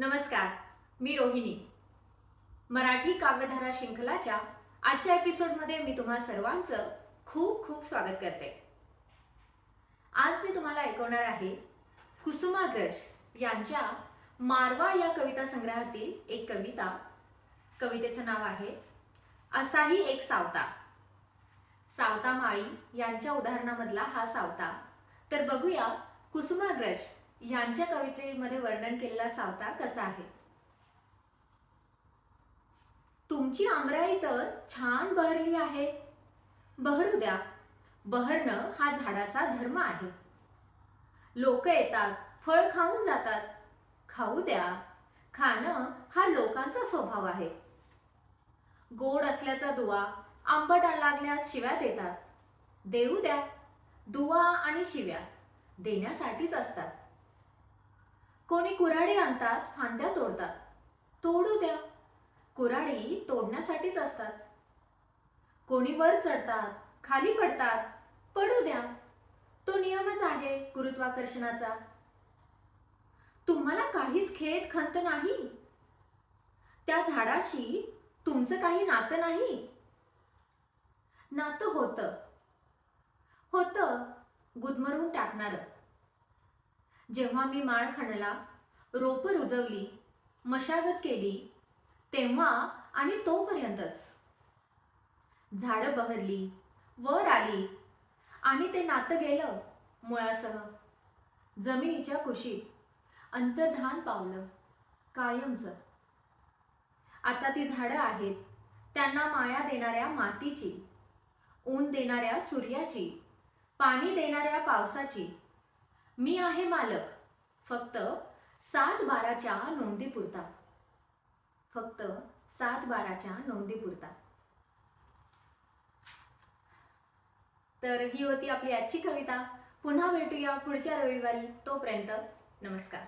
नमस्कार मी रोहिणी. मराठी काव्यधारा शृंखलाच्या आजच्या एपिसोडमध्ये मी तुम्हा सर्वांचं खूप खूप स्वागत करते. आज मी तुम्हाला ऐकवणार आहे कुसुमाग्रज यांच्या मारवा या कविता संग्रहातील एक कविता. कवितेचं नाव आहे असाही एक सावता. सावता माळी यांच्या उदाहरणामधला हा सावता. तर बघूया कुसुमाग्रज यांच्या कवितेमध्ये वर्णन केलेला सावता कसा आहे? तुमची आमराई तर छान बहरली आहे. बहरू द्या बहरणं हा झाडाचा धर्म आहे. लोक येतात फळ खाऊन जातात. खाऊ द्या खाणं हा लोकांचा स्वभाव आहे. गोड असल्याचा दुवा आंबट लागल्यास शिव्या देतात देऊ द्या दुवा आणि शिव्या देण्यासाठीच असतात. कोणी कुऱ्हाडी आणतात फांद्या तोडतात. तोडू द्या. कुऱ्हाडी तोडण्यासाठीच असतात. कोणी वर चढतात खाली पडतात पडू द्या. तो नियमच आहे गुरुत्वाकर्षणाचा. तुम्हाला काहीच खेद खंत नाही? त्या झाडाशी तुमचं काही नातं नाही? नातं होतं. होतं गुदमरून टाकणारं. जेव्हा मी माळ खणला रोप रुजवली मशागत केली तेव्हा आणि तोपर्यंतच झाडं बहरली वर आली आणि ते नातं गेलं मुळासह. जमिनीच्या कुशीत अंतर्धान पावलं कायमचं. आता ती झाडं आहेत त्यांना माया देणाऱ्या मातीची ऊन देणाऱ्या सूर्याची पाणी देणाऱ्या पावसाची मी आहे मालक. फक्त सात बाराच्या नोंदीपुरता. फक्त सात बाराच्या नोंदीपुरता. तर ही होती आपली आजची कविता. पुन्हा भेटूया पुढच्या रविवारी. तोपर्यंत नमस्कार.